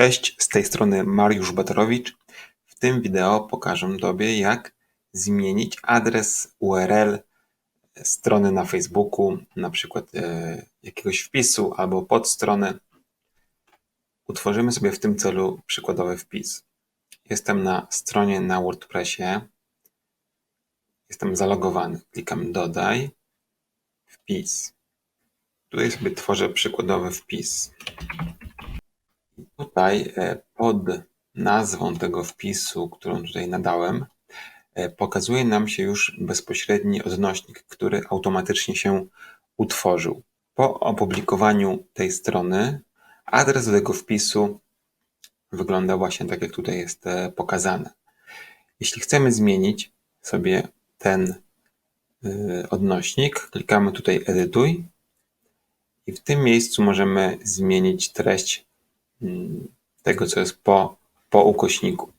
Cześć, z tej strony Mariusz Batorowicz. W tym wideo pokażę Tobie, jak zmienić adres URL strony na Facebooku, na przykład e, jakiegoś wpisu albo podstrony. Utworzymy sobie w tym celu przykładowy wpis. Jestem na stronie na WordPressie. Jestem zalogowany. Klikam dodaj, wpis. Tutaj sobie tworzę przykładowy wpis. Tutaj e, pod nazwą tego wpisu, którą tutaj nadałem, e, pokazuje nam się już bezpośredni odnośnik, który automatycznie się utworzył. Po opublikowaniu tej strony adres tego wpisu wygląda właśnie tak, jak tutaj jest e, pokazane. Jeśli chcemy zmienić sobie ten odnośnik, klikamy tutaj edytuj i w tym miejscu możemy zmienić treść tego, co jest po, po ukośniku.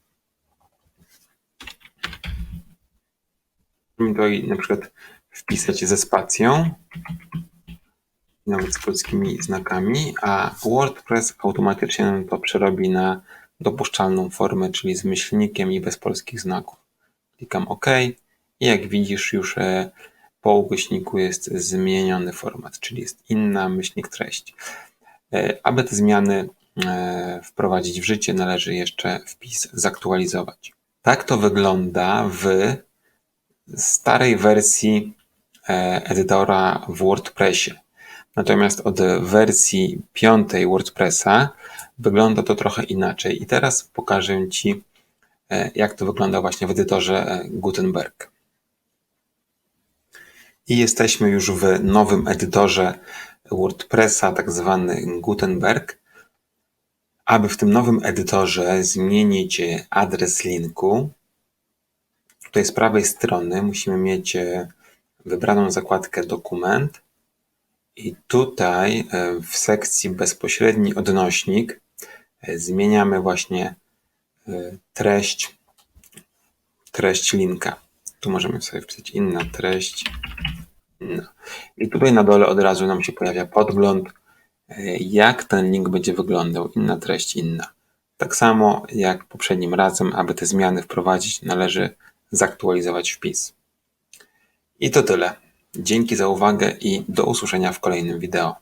Możemy tutaj na przykład wpisać ze spacją, nawet z polskimi znakami, a WordPress automatycznie nam to przerobi na dopuszczalną formę, czyli z myślnikiem i bez polskich znaków. Klikam OK i jak widzisz już e, po ukośniku jest zmieniony format, czyli jest inna myślnik treść. E, aby te zmiany wprowadzić w życie, należy jeszcze wpis zaktualizować. Tak to wygląda w starej wersji e, edytora w WordPressie. Natomiast od wersji piątej WordPressa wygląda to trochę inaczej. I teraz pokażę Ci, jak to wygląda właśnie w edytorze Gutenberg. I jesteśmy już w nowym edytorze WordPressa, tak zwany Gutenberg. Aby w tym nowym edytorze zmienić adres linku, tutaj z prawej strony musimy mieć wybraną zakładkę dokument i tutaj w sekcji bezpośredni odnośnik zmieniamy właśnie treść, treść linka. Tu możemy sobie wpisać inna treść. No. I tutaj na dole od razu nam się pojawia podgląd, e, jak ten link będzie wyglądał, inna treść, inna. Tak samo jak poprzednim razem, aby te zmiany wprowadzić, należy zaktualizować wpis. I to tyle. Dzięki za uwagę i do usłyszenia w kolejnym wideo.